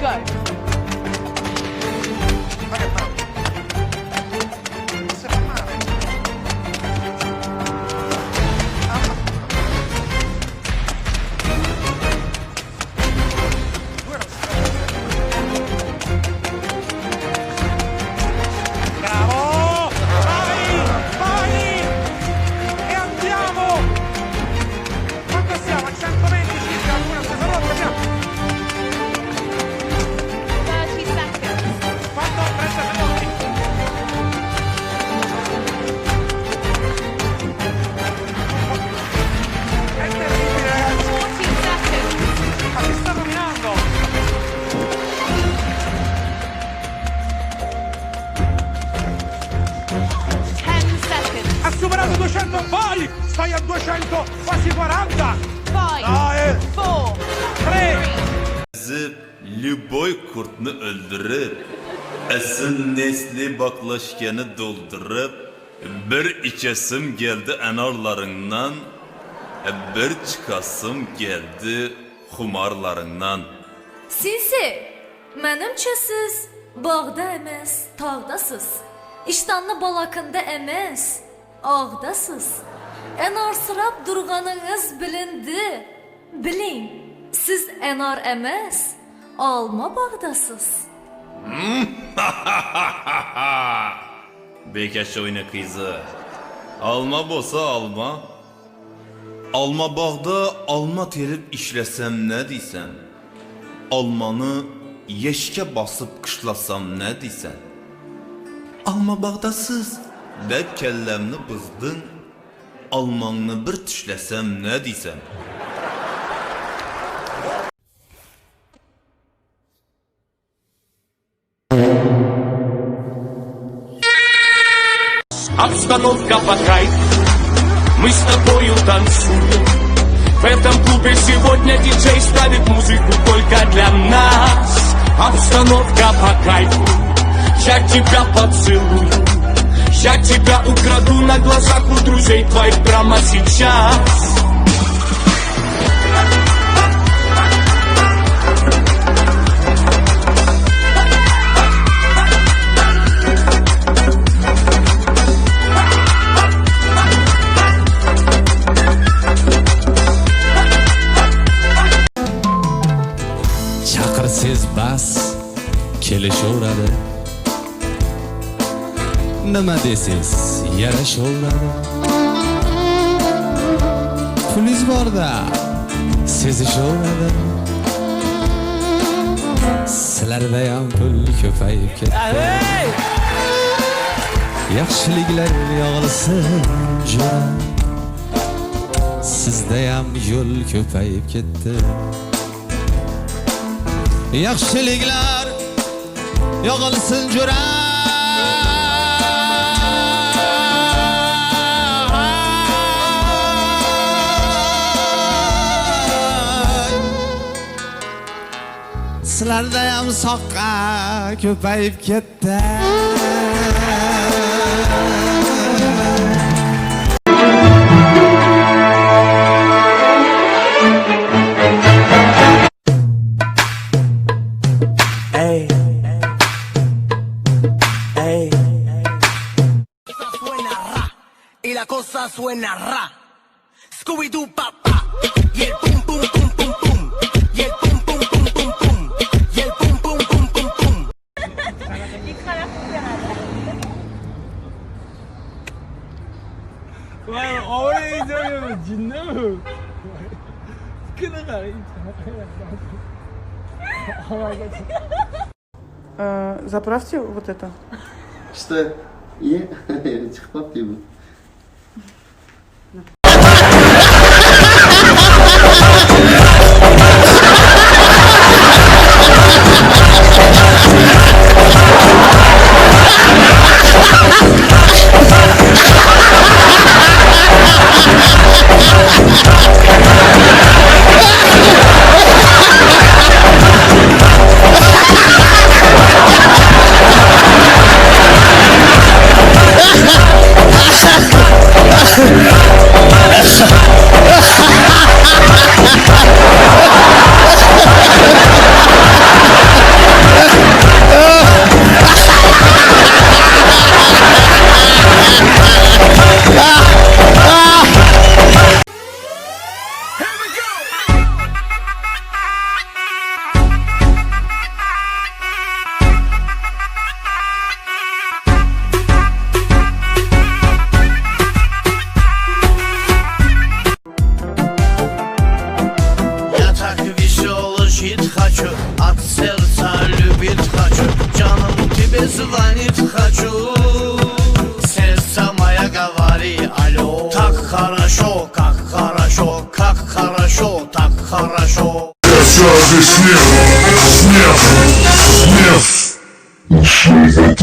Go. 200, quasi 40. Five, Hayır. Four, three. Lüboy kurtunu öldürüp, esin nesli baklaşkanı doldurup, bir içesim geldi enarlarından, bir çıkasım geldi xumarlarından. Sinsi, mənimcə siz bağda emas, tağdasız. İştanlı balakında emas, ağdasız. Enar sırab durğanınız bilindi. Bilin, siz enar emas, alma bağdasız. Bekaş oyna kızı. Alma bolsa alma. Alma bağda alma terib işləsəm nə deysən? Almanı yeşkə basıb qışlasam nə deysən? Alma bağdasız və kəlləmni bızdın. Almanını bir tüşləsəm nə deysən? Обстановка по кайф Мы с тобою танцуем В этом клубе сегодня диджей ставит музыку только для нас. Обстановка по кайфу Я тебя поцелую Я тебя украду на глазах у друзей твоих прямо сейчас chaqirsiz bas kelishaveradi nima desiz yarashaveradi pulingiz borda sezishaveradi sizlarda ham pul ko'payib ketdi yaxshiliklar yog'ilsin sizda ham yo'l ko'payib ketdi yaxshiliklar yog'ilsin jo'ra yoshlardayam soqqa ko'payib ketdi la suena ra. Scooby-Doo, papá, y pum. Dinlemiyor. Kına Заправьте вот это. Что? Я, я тебе От сердца любит хочу Жаном тебе звонит хочу. Сердце мое говори алло. Так хорошо, как хорошо, как хорошо, так хорошо. Я сяду снег, снег, снег. Уши в